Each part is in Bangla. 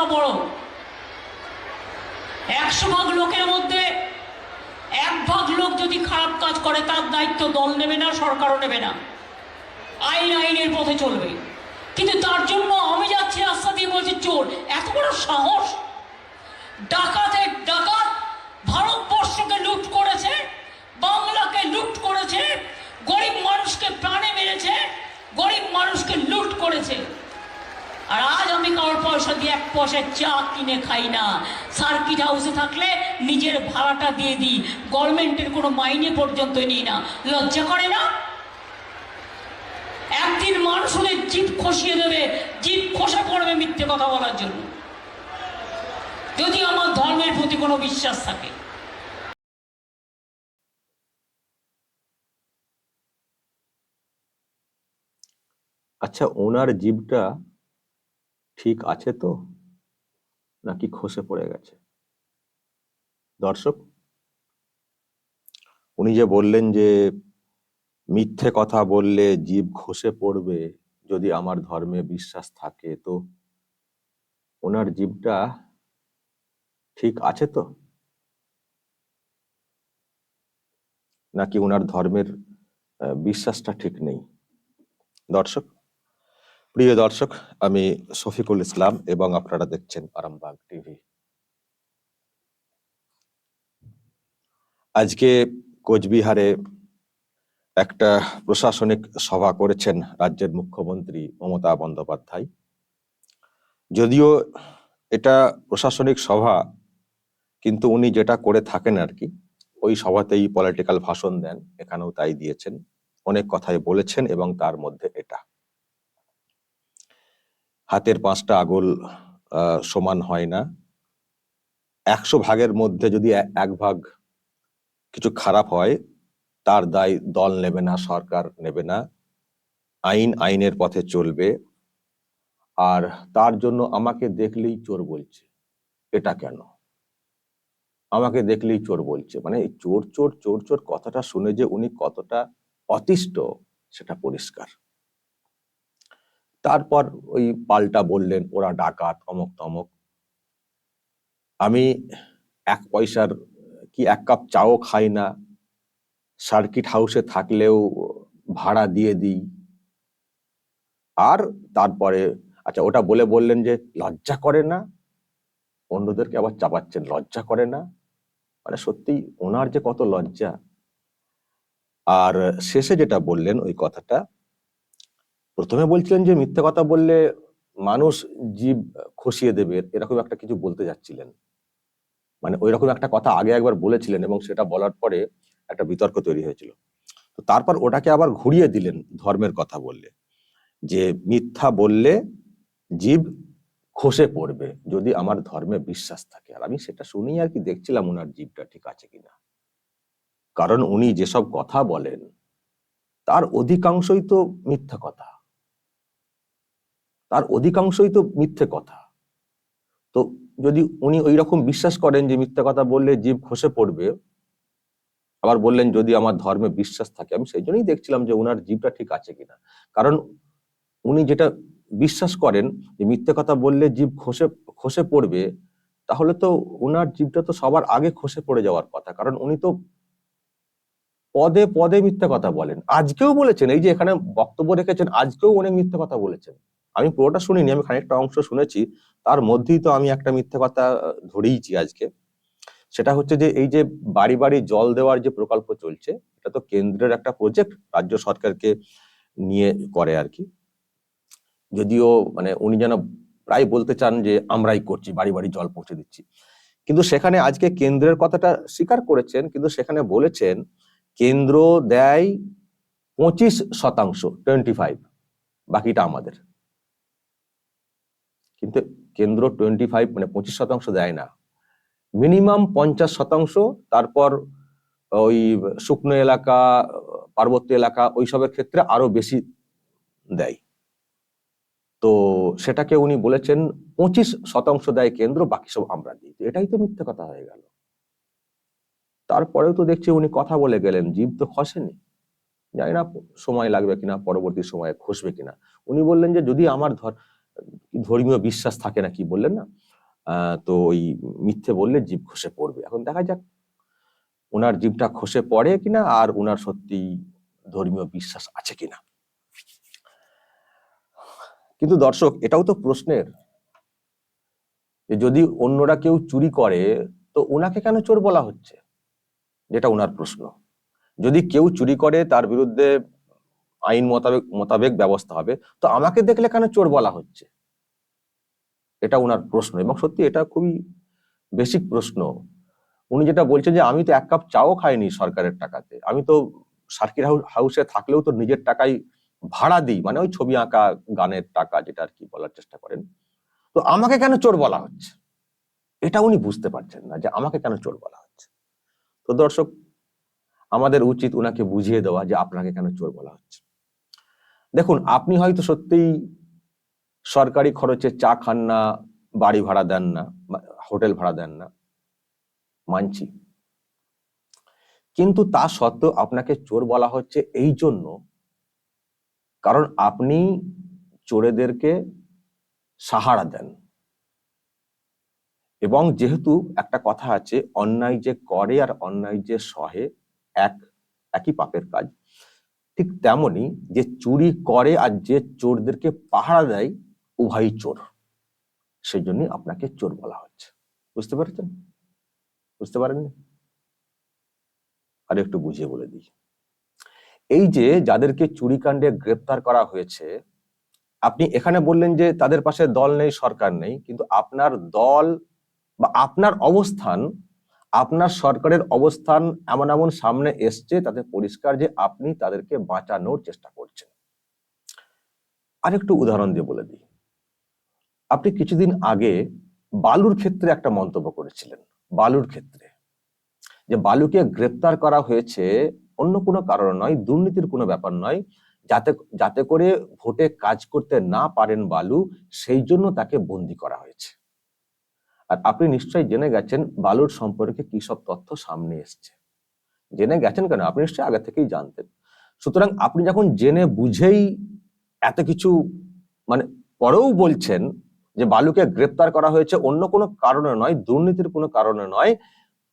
কতটা বড় একশো ভাগ লোকের মধ্যে এক ভাগ লোক যদি খারাপ কাজ করে, তার দায়িত্ব দল নেবে না, সরকারও নেবে না। আইন আইনের পথে চলবে। কিন্তু তার জন্য আমি যাচ্ছি রাস্তা দিয়ে বলছি, চোর, এত বড় সাহস? ডাকা ডাকাত কারোর পয়সা দিয়ে এক পয়সার চা কিনে খাই না। সার্কিট হাউসে থাকলে নিজের ভাড়াটা দিয়ে দিই। গভর্নমেন্টের কোনো মাইনে পর্যন্ত নিই না। লজ্জা করে না? একদিন মানুষ হলে জিপ খসিয়ে দেবে। জিপ খসে পড়বে মিথ্যে কথা বলার জন্য। যদি আমার ধর্মের প্রতি কোনো বিশ্বাস থাকে। আচ্ছা ওনার জীবটা ঠিক আছে তো? নাকি খসে পড়ে গেছে? দর্শক, উনি যে বললেন যে মিথ্যে কথা বললে জীব খসে পড়বে যদি আমার ধর্মে বিশ্বাস থাকে, তো ওনার জীবটা ঠিক আছে তো? নাকি ওনার ধর্মের বিশ্বাসটা ঠিক নেই? দর্শক প্রিয় দর্শক, আমি শফিকুল ইসলাম এবং আপনারা দেখছেন আরামবাগ টিভি। আজকে কোচবিহারে একটা প্রশাসনিক সভা করেছেন রাজ্যের মুখ্যমন্ত্রী মমতা বন্দ্যোপাধ্যায়। যদিও এটা প্রশাসনিক সভা, কিন্তু উনি যেটা করে থাকেন আর কি, ওই সভাতেই পলিটিক্যাল ভাষণ দেন, এখানেও তাই দিয়েছেন, অনেক কথাই বলেছেন এবং তার মধ্যে এটা। হাতের পাঁচটা আঙুল সমান হয় না। একশো ভাগের মধ্যে যদি এক ভাগ কিছু খারাপ হয়, তার দায় দল নেবে না, সরকার নেবে না। আইন আইনের পথে চলবে। আর তার জন্য আমাকে দেখলেই চোর বলছে, এটা কেন? আমাকে দেখলেই চোর বলছে। মানে চোর চোর চোর চোর কথাটা শুনে যে উনি কতটা অতিষ্ঠ, সেটা পরিষ্কার। তারপর ওই পাল্টা বললেন, ওরা ডাকাত, অমক তমক। আমি এক পয়সার, কি এক কাপ চাও খাই না। সার্কিট হাউসে থাকলেও ভাড়া দিয়ে দিই। আর তারপরে আচ্ছা ওটা বলে বললেন যে, লজ্জা করে না? অন্যদেরকে আবার চাপাচ্ছেন, লজ্জা করে না? মানে সত্যি ওনার যে কত লজ্জা। আর শেষে যেটা বললেন ওই কথাটা প্রথমে বলছিলেন যে মিথ্যে কথা বললে মানুষ জীব খসিয়ে দেবে, এরকম একটা কিছু বলতে যাচ্ছিলেন। মানে ওই রকম একটা কথা আগে একবার বলেছিলেন এবং সেটা বলার পরে একটা বিতর্ক তৈরি হয়েছিল। তো তারপর ওটাকে আবার ঘুরিয়ে দিলেন ধর্মের কথা বললে, যে মিথ্যা বললে জীব খসে পড়বে যদি আমার ধর্মে বিশ্বাস থাকে। আর আমি সেটা শুনেই আর কি দেখছিলাম ওনার জীবটা ঠিক আছে কিনা। কারণ উনি যেসব কথা বলেন, তার অধিকাংশই তো মিথ্যা কথা। তার অধিকাংশই তো মিথ্যে কথা। তো যদি উনি ওই রকম বিশ্বাস করেন যে মিথ্যে কথা বললে জীব খসে পড়বে, আবার বললেন যদি আমার ধর্মে বিশ্বাস থাকে, আমি সেই জন্যই দেখছিলাম যে ওনার জীবটা ঠিক আছে কিনা। কারণ উনি যেটা বিশ্বাস করেন যে মিথ্যে কথা বললে জীব খসে খসে পড়বে, তাহলে তো ওনার জীবটা তো সবার আগে খসে পড়ে যাওয়ার কথা। কারণ উনি তো পদে পদে মিথ্যে কথা বলেন। আজকেও বলেছেন, এই যে এখানে বক্তব্য রেখেছেন, আজকেও অনেক মিথ্যে কথা বলেছেন। আমি পুরোটা শুনিনি, আমি খানিকটা অংশ শুনেছি। তার মধ্যেই তো আমি একটা মিথ্যে কথা ধরেইছি আজকে। সেটা হচ্ছে যে, এই যে বাড়ি বাড়ি জল দেওয়ার যে প্রকল্প চলছে, এটা তো কেন্দ্রের একটা প্রজেক্ট রাজ্য সরকারকে নিয়ে করে আর কি। যদিও মানে উনি যেন প্রায় বলতে চান যে, আমরাই করছি, বাড়ি বাড়ি জল পৌঁছে দিচ্ছি। কিন্তু সেখানে আজকে কেন্দ্রের কথাটা স্বীকার করেছেন, কিন্তু সেখানে বলেছেন, কেন্দ্র দেয় পঁচিশ শতাংশ টোয়েন্টি ফাইভ বাকিটা আমাদের। কিন্তু কেন্দ্র টোয়েন্টি ফাইভ মানে পঁচিশ শতাংশ দেয় না। মিনিমাম পঞ্চাশ শতাংশ, তারপর ওই শুকনো এলাকা, পার্বত্য এলাকা ওইসবের ক্ষেত্রে আরও বেশি দেয়। তো সেটাকে উনি বলেছেন, পঁচিশ শতাংশ দেয় কেন্দ্র, বাকি সব আমরা দিই। এটাই তো মিথ্যে কথা হয়ে গেল। তারপরেও তো দেখছি উনি কথা বলে গেলেন, জীব তো খসেনি। জানি না সময় লাগবে কিনা, পরবর্তী সময়ে খসবে কিনা। উনি বললেন যে, যদি আমার ধর ধর্মীয় বিশ্বাস থাকে না কি বললেন না? তো ওই মিথ্যে বললে জীব খসে পড়বে। এখন দেখা যাক ওনার জীবটা খসে পড়ে কিনা আর ওনার সত্যি ধর্মীয় বিশ্বাস আছে কিনা। কিন্তু দর্শক, এটাও তো প্রশ্নের। যদি অন্যরা কেউ চুরি করে, তো ওনাকে কেন চোর বলা হচ্ছে? যেটা ওনার প্রশ্ন। যদি কেউ চুরি করে, তার বিরুদ্ধে আইন মোতাবেক মোতাবেক ব্যবস্থা হবে। তো আমাকে দেখলে কেন চোর বলা হচ্ছে? এটা ওনার প্রশ্ন এবং সত্যি এটা খুবই বেসিক প্রশ্ন। উনি যেটা বলছেন যে, আমি তো এক কাপ চাও খাইনি সরকারের টাকাতে। আমি তো সার্কিট হাউস থাকলেও তো নিজের টাকাই ভাড়া দিই। মানে ওই ছবি আঁকা গানের টাকা যেটা আর কি বলার চেষ্টা করেন। তো আমাকে কেন চোর বলা হচ্ছে? এটা উনি বুঝতে পারছেন না যে, আমাকে কেন চোর বলা হচ্ছে? তো দর্শক, আমাদের উচিত উনাকে বুঝিয়ে দেওয়া যে, আপনাকে কেন চোর বলা হচ্ছে? দেখুন, আপনি হয়তো সত্যিই সরকারি খরচে চা খান না, বাড়ি ভাড়া দেন না হোটেল ভাড়া দেন না, মানছি। কিন্তু তা সত্ত্বেও আপনাকে চোর বলা হচ্ছে এই জন্য কারণ আপনি চোরেদেরকে সাহারা দেন। এবং যেহেতু একটা কথা আছে, অন্যায় যে করে আর অন্যায় যে সহে, এক, একই পাপের কাজ। ঠিক তেমনি যে চুরি করে আর যে চোরদেরকে পাহারা দেয়, উভয়ই চোর। সেই জন্যই আপনাকে চোর বলা হচ্ছে। বুঝতে পেরেছেন? বুঝতে পারেননি? আর একটু বুঝিয়ে বলে দিই। এই যে যাদেরকে চুরিকাণ্ডে গ্রেপ্তার করা হয়েছে, আপনি এখানে বললেন যে তাদের পাশে দল নেই, সরকার নেই, কিন্তু আপনার দল বা আপনার অবস্থান আপনার সরকারের অবস্থান এমন এমন সামনে এসছে তাতে পরিষ্কার যে আপনি তাদেরকে বাঁচানোর চেষ্টা করছেন। আরেকটু উদাহরণ দিয়ে বলে দিই। আপনি কিছুদিন আগে বালুর ক্ষেত্রে একটা মন্তব্য করেছিলেন, বালুর ক্ষেত্রে। যে বালুকে গ্রেপ্তার করা হয়েছে অন্য কোনো কারণ নয়, দুর্নীতির কোনো ব্যাপার নয়। যাতে যাতে করে ভোটে কাজ করতে না পারেন বালু, সেই জন্য তাকে বন্দি করা হয়েছে। আর আপনি নিশ্চয়ই জেনে গেছেন বালুর সম্পর্কে কি সব তথ্য সামনে এসছে। জেনে গেছেন কেন? আপনি নিশ্চয়ই আগে থেকেই জানতেন। সুতরাং আপনি যখন জেনে বুঝেই এত কিছু মানে পরেও বলছেন যে বালুকে গ্রেপ্তার করা হয়েছে অন্য কোনো কারণে নয়, দুর্নীতির কোনো কারণে নয়,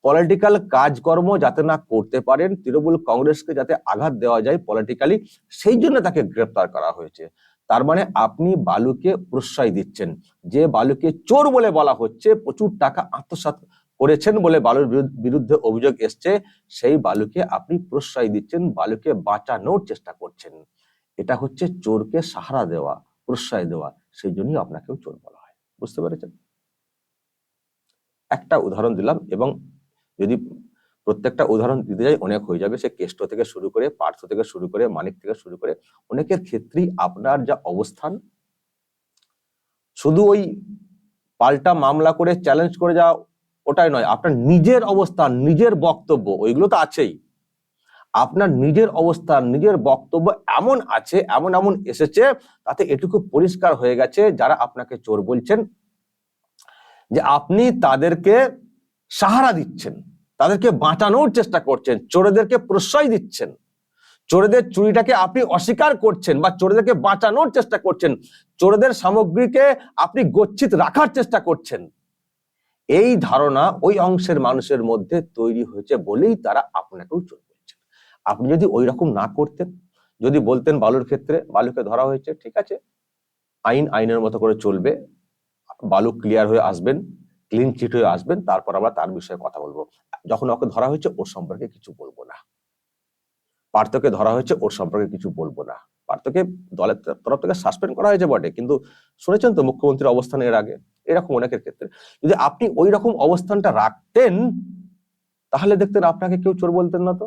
পলিটিক্যাল কাজকর্ম যাতে না করতে পারেন, তৃণমূল কংগ্রেসকে যাতে আঘাত দেওয়া যায় পলিটিক্যালি, সেই জন্য তাকে গ্রেপ্তার করা হয়েছে। তার মানে আপনি বালুকে প্রশ্রয় দিচ্ছেন। যে বালুকে চোর বলে বলা হচ্ছে, প্রচুর টাকা আত্মসাৎ করেছেন বলে বালুর বিরুদ্ধে অভিযোগ এসছে, সেই বালুকে আপনি প্রশ্রয় দিচ্ছেন, বালুকে বাঁচানোর চেষ্টা করছেন। এটা হচ্ছে চোরকে সাহারা দেওয়া, প্রশ্রয় দেওয়া, সেই জন্যই আপনাকেও চোর বলা হয়। বুঝতে পেরেছেন? একটা উদাহরণ দিলাম এবং যদি প্রত্যেকটা উদাহরণ দিতে যাই, অনেক হয়ে যাবে। সে কেষ্ট থেকে শুরু করে পার্থ থেকে শুরু করে, মানিক থেকে শুরু করে, অনেকের ক্ষেত্রেই আপনার যা অবস্থান, শুধু ওই পাল্টা মামলা করে চ্যালেঞ্জ করে যা ওটাই নয়। আপনার নিজের অবস্থান, নিজের বক্তব্য, ওইগুলো তো আছেই। আপনার নিজের অবস্থান, নিজের বক্তব্য এমন আছে, এমন এমন এসেছে, তাতে এটুকু পরিষ্কার হয়ে গেছে যারা আপনাকে চোর বলছেন, যে আপনি তাদেরকে সাহারা দিচ্ছেন। তাদেরকে বাঁচানোর চেষ্টা করছেন, চোরেদেরকে প্রশ্রয় দিচ্ছেন। চোরেদের চুরিটাকে আপনি অস্বীকার করছেন বা চোরেদেরকে বাঁচানোর চেষ্টা করছেন, চোরেদের সামগ্রীকে আপনি গচ্ছিত রাখার চেষ্টা করছেন। এই ধারণা ওই অংশের মানুষের মধ্যে তৈরি হয়েছে বলেই তারা আপনাকেও চোর বলছেন। আপনি যদি ওই রকম না করতেন, যদি বলতেন বালুর ক্ষেত্রে, বালুকে ধরা হয়েছে, ঠিক আছে, আইন, আইনের মতো করে চলবে, বালু ক্লিয়ার হয়ে আসবেন ক্লিন চিট হয়ে আসবেন, তারপর আবার তার বিষয়ে কথা বলব। যখন ওকে ধরা হয়েছে, ওর সম্পর্কে কিছু বলব না। পার্থকে ধরা হয়েছে, ওর সম্পর্কে কিছু বলব না। পার্থকে দলের তরফ থেকে সাসপেন্ড করা হয়েছে বটে, কিন্তু শুনেছেন তো মুখ্যমন্ত্রীর অবস্থান এর আগে? এরকম অনেকের ক্ষেত্রে। যদি আপনি ওই রকম অবস্থানটা রাখতেন, তাহলে দেখতেন আপনাকে কেউ চোর বলতেন না তো?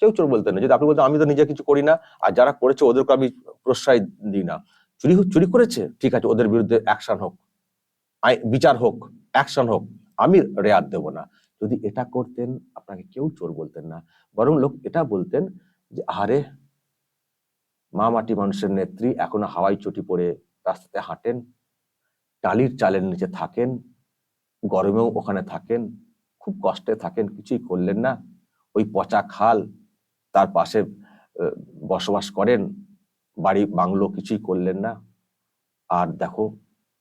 কেউ চোর বলতেন না। যদি আপনি বলতেন, আমি তো নিজে কিছু করি না, আর যারা করেছে, ওদেরকে আমি প্রশ্রয় দিই না। চুরি চুরি করেছে? ঠিক আছে, ওদের বিরুদ্ধে অ্যাকশন হোক বিচার হোক। অ্যাকশন হোক, আমি রেয়াত দেব না। যদি এটা করতেন, আপনাকে কেউ চোর বলতেন না। বরং লোক এটা বলতেন যে আরে মা মাটি মানুষের নেত্রী, এখনও হাওয়াই চটি পরে রাস্তাতে হাঁটেন, টালির চালের নিচে থাকেন, গরমেও ওখানে থাকেন, খুব কষ্টে থাকেন, কিছুই করলেন না। ওই পচা খাল তার পাশে বসবাস করেন, বাড়ি, বাংলো কিছুই করলেন না। আর দেখো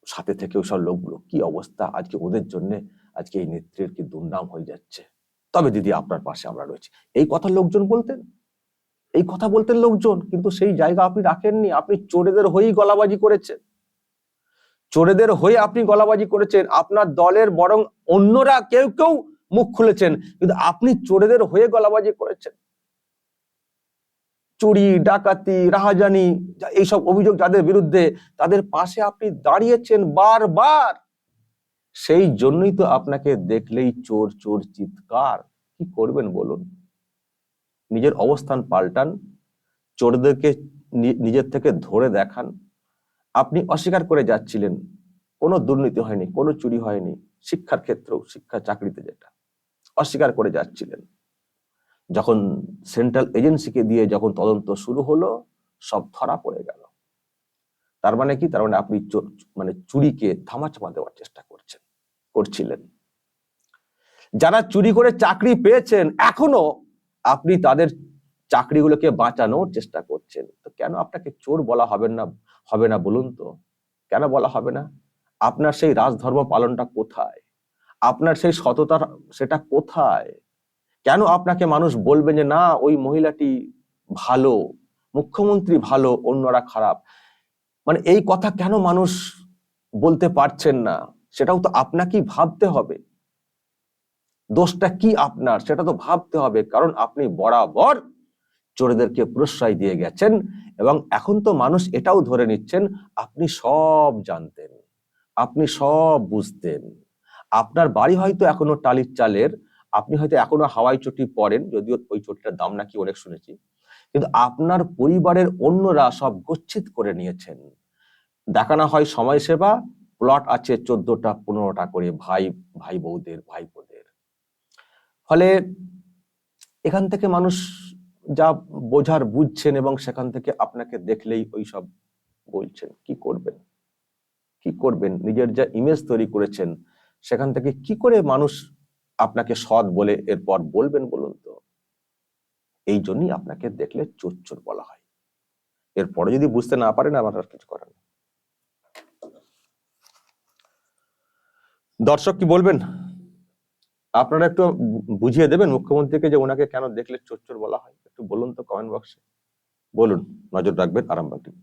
সাথে থেকে সব লোকগুলো, কি অবস্থা? আজকে ওদের জন্য, আজকে এই নেত্রীর কি দুর্নাম হয়ে যাচ্ছে? তবে দিদি আপনার পাশে আমরা রয়েছি। এই কথা লোকজন বলতেন? এই কথা বলতেন লোকজন, কিন্তু সেই জায়গা আপনি রাখেননি। আপনি চোরেদের হয়েই গলাবাজি করেছেন। চোরেদের হয়ে আপনি গলাবাজি করেছেন। আপনার দলের বরং অন্যরা কেউ কেউ মুখ খুলেছেন। কিন্তু আপনি চোরেদের হয়ে গলাবাজি করেছেন। চুরি, ডাকাতি, রাহাজানি এইসব অভিযোগ যাদের বিরুদ্ধে তাদের পাশে আপনি দাঁড়িয়েছেন বারবার। সেই জন্যই তো আপনাকে দেখলেই চোর চোর, চিৎকার। কি করবেন বলুন? নিজের অবস্থান পাল্টান, চোরদেরকে নিজের থেকে ধরে দেখান। আপনি অস্বীকার করে যাচ্ছিলেন। কোনো দুর্নীতি হয়নি, কোনো চুরি হয়নি, শিক্ষার ক্ষেত্রেও, শিক্ষা চাকরিতে যেটা। অস্বীকার করে যাচ্ছিলেন। যখন সেন্ট্রাল এজেন্সিকে দিয়ে যখন তদন্ত শুরু হলো, সব ধরা পড়ে গেল। তার মানে কি? তার মানে আপনি মানে চুরিকে ধামাচাপা দেওয়ার চেষ্টা করছেন, করছিলেন। যারা চুরি করে চাকরি পেয়েছেন, এখনও আপনি তাদের চাকরিগুলোকে বাঁচানোর চেষ্টা করছেন। তো কেন আপনাকে চোর বলা হবে না হবে না বলুন তো? কেন বলা হবে না? আপনার সেই রাজধর্ম পালনটা কোথায়? আপনার সেই সততা সেটা কোথায়? কেন আপনাকে মানুষ বলবে যে, না, ওই মহিলাটি ভালো, মুখ্যমন্ত্রী ভালো, অন্যরা খারাপ? মানে এই কথা কেন মানুষ বলতে পারছেন না? সেটাও তো আপনাকেই ভাবতে হবে। দোষটা কি আপনার? সেটা তো ভাবতে হবে। কারণ আপনি বরাবর চোরেদেরকে প্রশ্রয় দিয়ে গেছেন এবং এখন তো মানুষ এটাও ধরে নিচ্ছেন, আপনি সব জানতেন, আপনি সব বুঝতেন। আপনার বাড়ি হয়তো এখনও টালির চালের আপনি হয়তো এখনও হাওয়াই চটি পরেন, যদিও ওই চটিটার দাম নাকি অনেক শুনেছি। কিন্তু আপনার পরিবারের অন্যরা সব গচ্ছিত করে নিয়েছেন। দেখানো হয় সময় সেবা প্লট আছে চোদ্দটা, পনেরোটা করে ভাই ভাই বউদের ভাইপোদের ফলে এখান থেকে মানুষ যা বোঝার বুঝছেন এবং সেখান থেকে আপনাকে দেখলেই ওই সব বলছেন, কি করবেন? কি করবেন? নিজের যা ইমেজ তৈরি করেছেন, সেখান থেকে কি করে মানুষ আপনাকে সৎ বলে এরপর বলবেন বলুন তো? এই জন্যই আপনাকে দেখলে চোর চোর বলা হয়। এরপরে যদি বুঝতে না পারেন আমার আর কিছু করেন দর্শক কি বলবেন? আপনারা একটু বুঝিয়ে দেবেন মুখ্যমন্ত্রীকে যে ওনাকে কেন দেখলে চোর বলা হয়? একটু বলুন তো কমেন্ট বক্সে বলুন, নজর রাখবেন আরামবাগ টিভি